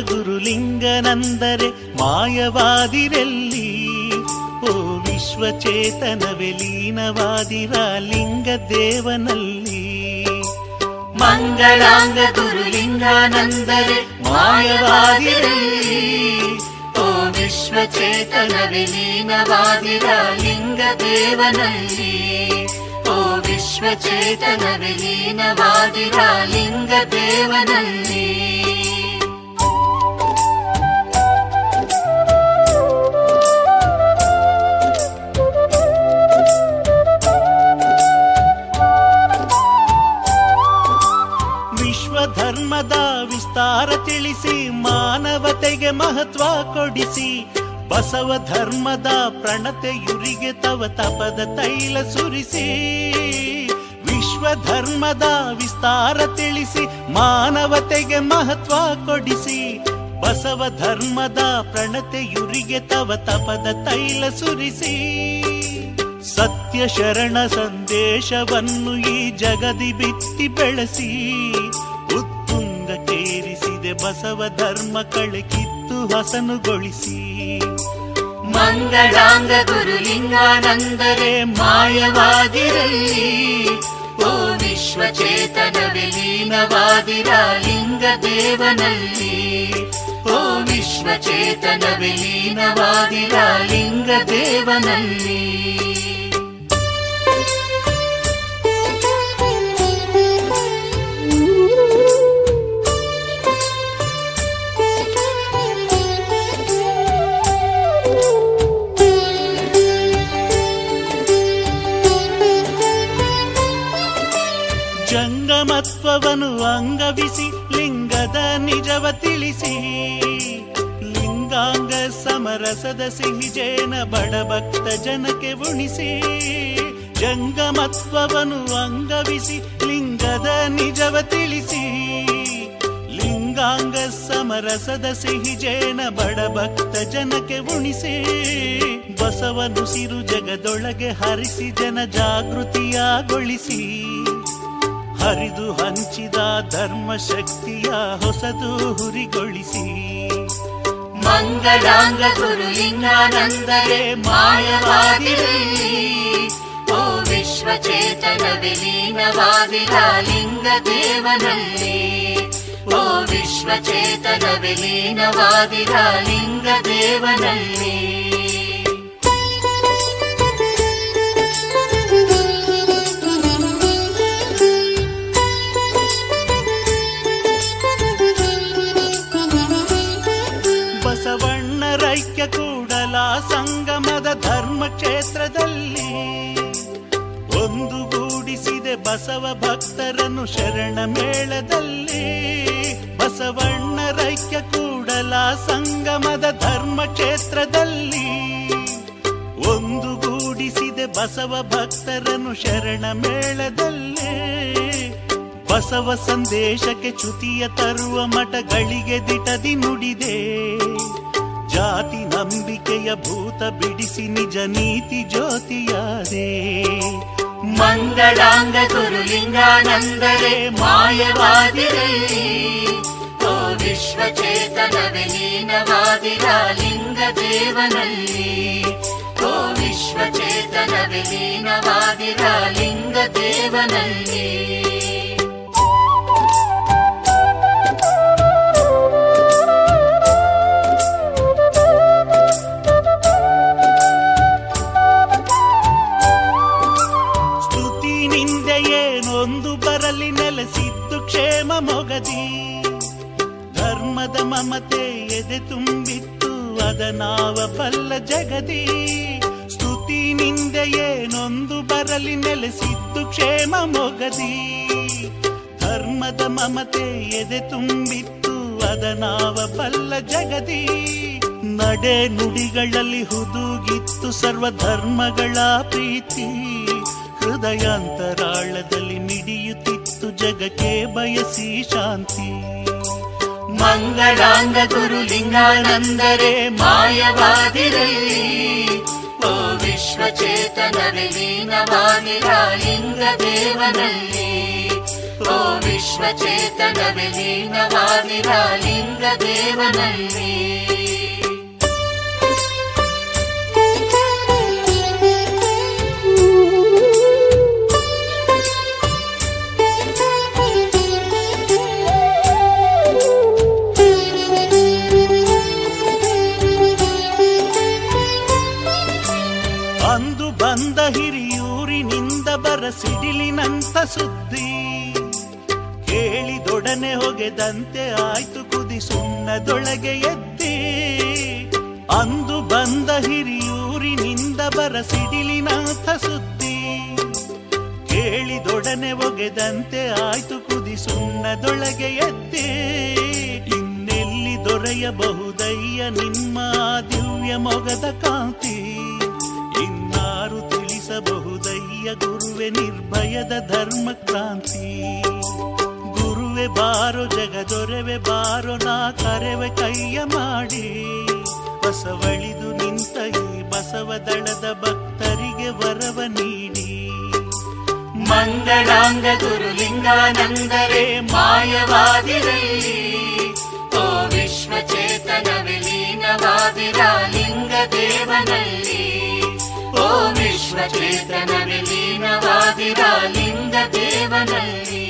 ಗುರುಲಿಂಗನಂದರೆ ಮಾಯವಾದಿರೆಲ್ಲಿ? ಓ, ವಿಶ್ವಚೇತನವೇ ಲೀನವಾದಿರ ಲಿಂಗ ದೇವನಲ್ಲಿ. ಮಂಗಲಾಂಗ ಗುರುಲಿಂಗಾನಂದರೆ ಮಾಯವಾದಿರಲ್ಲಿ? ಓ ವಿಶ್ವಚೇತನ ಲೀನವಾದಿರ ಲಿಂಗ ದೇವನಲ್ಲಿ? ಓ ವಿಶ್ವಚೇತನ ಲೀನವಾದಿರ ಲಿಂಗ ದೇವನಲ್ಲಿ? ವಿಸ್ತಾರ ತಿಳಿಸಿ, ಮಾನವತೆಗೆ ಮಹತ್ವ ಕೊಡಿಸಿ, ಬಸವ ಧರ್ಮದ ಪ್ರಣತೆಯುರಿಗೆ ತವ ತಪದ ತೈಲ ಸುರಿಸಿ, ವಿಶ್ವ ಧರ್ಮದ ವಿಸ್ತಾರ ತಿಳಿಸಿ, ಮಾನವತೆಗೆ ಮಹತ್ವ ಕೊಡಿಸಿ, ಬಸವ ಧರ್ಮದ ಪ್ರಣತೆಯುರಿಗೆ ತವ ತಪದ ತೈಲ ಸುರಿಸಿ, ಸತ್ಯ ಶರಣ ಸಂದೇಶವನ್ನು ಈ ಜಗದಿ ಬಿತ್ತಿ ಬೆಳೆಸಿ ಬಸವ ಧರ್ಮ ಕಳಕಿತ್ತು ಹಸನುಗೊಳಿಸಿ. ಮಂಗಳಾಂಗ ಗುರುಲಿಂಗಾನಂದರೆ ಮಾಯವಾದಿರಲಿ ಓ ವಿಶ್ವಚೇತನ ವಿಲೀನವಾದಿರ ಲಿಂಗ ದೇವನಲ್ಲಿ ಓ ವಿಶ್ವಚೇತನ ವಿಲೀನವಾದಿರ ಲಿಂಗ ದೇವನಲ್ಲಿ ಜಂಗಮತ್ವವನ್ನು ಅಂಗವಿಸಿ, ಲಿಂಗದ ನಿಜವ ತಿಳಿಸಿ. ಲಿಂಗಾಂಗ ಸಮರಸದ ಸಿಹಿಜೇನ ಬಡಭಕ್ತ ಜನಕ್ಕೆ ಉಣಿಸಿ. ಜಂಗಮತ್ವವನ್ನು ಅಂಗವಿಸಿ, ಲಿಂಗದ ನಿಜವ ತಿಳಿಸಿ. ಲಿಂಗಾಂಗ ಸಮರಸದ ಸಿಹಿಜೇನ ಬಡಭಕ್ತ ಜನಕ್ಕೆ ಉಣಿಸಿ. ಬಸವನು ಸಿರು ಜಗದೊಳಗೆ ಹರಿಸಿ, ಜನ ಜಾಗೃತಿಯಾಗೊಳಿಸಿ. ಹರಿದು ಹಂಚಿದ ಧರ್ಮ ಶಕ್ತಿಯ ಹೊಸದು ಹುರಿಗೊಳಿಸಿ. ಮಂಗಳಾಂಗ ಗುರುಲಿಂಗಾನಂದರೆ ಮಾಯವಾದಿರಲ್ಲಿ. ಓ ವಿಶ್ವಚೇತನ ವಿಲೀನವಾದಿರ ಲಿಂಗ ದೇವನಲ್ಲಿ ಓ ವಿಶ್ವಚೇತನ ವಿಲೀನವಾದಿರ ಲಿಂಗ ದೇವನಲ್ಲಿ ಒಂದುಗೂಡಿಸಿದೆ ಬಸವ ಭಕ್ತರನ್ನು ಶರಣ ಮೇಳದಲ್ಲಿ. ಬಸವಣ್ಣರೈಕ್ಯ ಕೂಡಲ ಸಂಗಮದ ಧರ್ಮ ಕ್ಷೇತ್ರದಲ್ಲಿ. ಒಂದುಗೂಡಿಸಿದೆ ಬಸವ ಭಕ್ತರನ್ನು ಶರಣ ಮೇಳದಲ್ಲಿ. ಬಸವ ಸಂದೇಶಕ್ಕೆ ಚ್ಯುತಿಯ ತರುವ ಮಠಗಳಿಗೆ ದಿಟದಿ ನುಡಿದೆ. ಜಾತಿ ನಂಬಿಕೆಯ ಭೂತ ಬಿಡಿಸಿ ನಿಜ ನೀತಿ ಜ್ಯೋತಿಯಾದೆ. ಮಂಗಳಾಂಗ ಗುರುಲಿಂಗಾನಂದರೆ ಮಾಯವಾದಿರಲ್ಲಿ ಓ ವಿಶ್ವಚೇತನ ವಿಲೀನವಾದಿರ ಲಿಂಗ ದೇವನಲ್ಲಿ ಓ ವಿಶ್ವಚೇತನ ವಿಲೀನವಾದಿರ ಲಿಂಗ ದೇವನಲ್ಲಿ ನೆಲೆಸಿದ್ದು ಕ್ಷೇಮ ಮೊಗದಿ. ಧರ್ಮದ ಮಮತೆ ಎದೆ ತುಂಬಿತ್ತು, ಅದ ನಾವ ಬಲ್ಲ ಜಗದಿ. ಸ್ತುತಿ ನಿಂದೆಯೇನೊಂದು ಬರಲಿ ನೆಲೆಸಿದ್ದು ಕ್ಷೇಮ ಮೊಗದಿ. ಧರ್ಮದ ಮಮತೆ ಎದೆ ತುಂಬಿತ್ತು, ಅದ ನಾವ ಬಲ್ಲ ಜಗದಿ. ನಡೆ ನುಡಿಗಳಲ್ಲಿ ಹುದುಗಿತ್ತು ಸರ್ವ ಧರ್ಮಗಳ ಪ್ರೀತಿ. ಹೃದಯಾಂತರಾಳದಲ್ಲಿ ಮಿಡಿಯುತ್ತಿತ್ತು ಜಗಕ್ಕೆ ಬಯಸಿ ಶಾಂತಿ ಮಂಗಳಾಂಗ ಗುರುಲಿಂಗಾನಂದರೆ ಮಾಯವಾದಿರಲ್ಲಿ ಓ ವಿಶ್ವಚೇತನ ವಿಲೀನವಾದಿರ ಲಿಂಗ ದೇವನಲ್ಲಿ ಓ ವಿಶ್ವಚೇತನ ವಿಲೀನವಾದಿರ ಲಿಂಗ ದೇವನಲ್ಲಿ ಸಿಡಿಲಿನಂತ ಸುದ್ದಿ. ಕೇಳಿದೊಡನೆ ಹೊಗೆದಂತೆ ಆಯ್ತು ಕುದಿ ಸುಣ್ಣದೊಳಗೆ ಎದ್ದಿ. ಅಂದು ಬಂದ ಹಿರಿಯೂರಿನಿಂದ ಬರ ಸಿಡಿಲಿನಂಥ ಸುದ್ದಿ. ಕೇಳಿದೊಡನೆ ಒಗೆದಂತೆ ಆಯ್ತು ಕುದಿ ಸುಣ್ಣದೊಳಗೆ ಎದ್ದಿ. ಇನ್ನೆಲ್ಲಿ ದೊರೆಯಬಹುದಯ್ಯ ನಿಮ್ಮ ದಿವ್ಯ ಮೊಗದ ಕಾಂತಿ. ತಿಳಿಸಬಹುದಯ್ಯ ಗುರುವೆ ನಿರ್ಭಯದ ಧರ್ಮ ಕ್ರಾಂತಿ ಗುರುವೆ ಬಾರೋ ಜಗದೊರೆವೆ ಬಾರೋ ನಾ ಕರೆವೆ ಕೈಯ ಮಾಡಿ. ಬಸವಳಿದು ನಿಂತ ಈ ಬಸವ ದಳದ ಭಕ್ತರಿಗೆ ವರವ ನೀಡಿ. ಮಂಗಳಾಂಗ ಗುರುಲಿಂಗಾನಂದರೆ ಮಾಯವಾದಿರಲಿ. ಓ ವಿಶ್ವಚೇತನ ವಿಲೀನವಾದಿರ ಲಿಂಗ ದೇವನಲ್ಲಿ ವಿಶ್ವಚೇತನ ವಿಲೀನವಾದಿರ ಲಿಂಗ ದೇವನಲ್ಲಿ